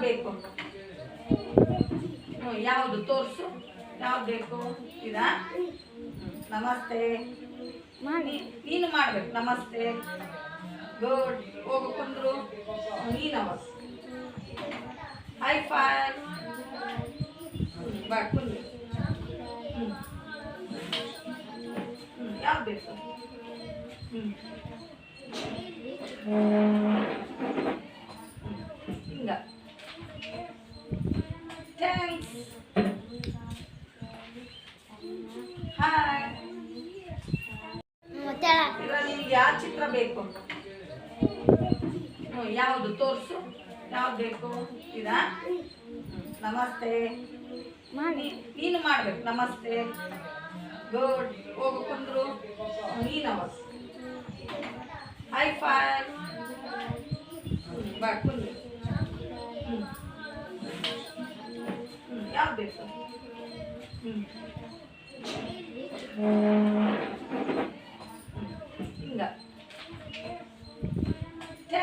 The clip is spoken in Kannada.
ಬೇಕು? ಹ್ಞೂ ಯಾವುದು ತೋರಿಸು? ಯಾವ್ದು ಬೇಕು? ಇದಾ? ನಮಸ್ತೆ. ನೀನು ಮಾಡ್ಬೇಕು. ನಮಸ್ತೆ. ಗುಡ್ ಹೋಗು ಕುಂದ್ರು. ನೀನು ಹೈ ಫೈರ್ ಬಾ ಕುಂದ್ರು. ಹ್ಞೂ ಹ್ಞೂ ಯಾವ್ದು ಬೇಕು? ಹ್ಞೂ ಹಿಂಗ ಹಾಯ್ ಮತ್ತೆ ಇದರಲ್ಲಿ ಯಾವ ಚಿತ್ರ ಬೇಕು? ಯಾವುದು ತೋರಿಸು? ಯಾವ್ದು ಬೇಕು? ಇದಾ? ನಮಸ್ತೆ. ನೀನು ಮಾಡ್ಬೇಕು. ನಮಸ್ತೆ. ಗುಡ್ ಹೋಗು ಕುಂದ್ರು. ನೀನು ಹೈ ಫೈ ಬಾ ಕುಂದ್ರು. 嗯，嗯，近的，对。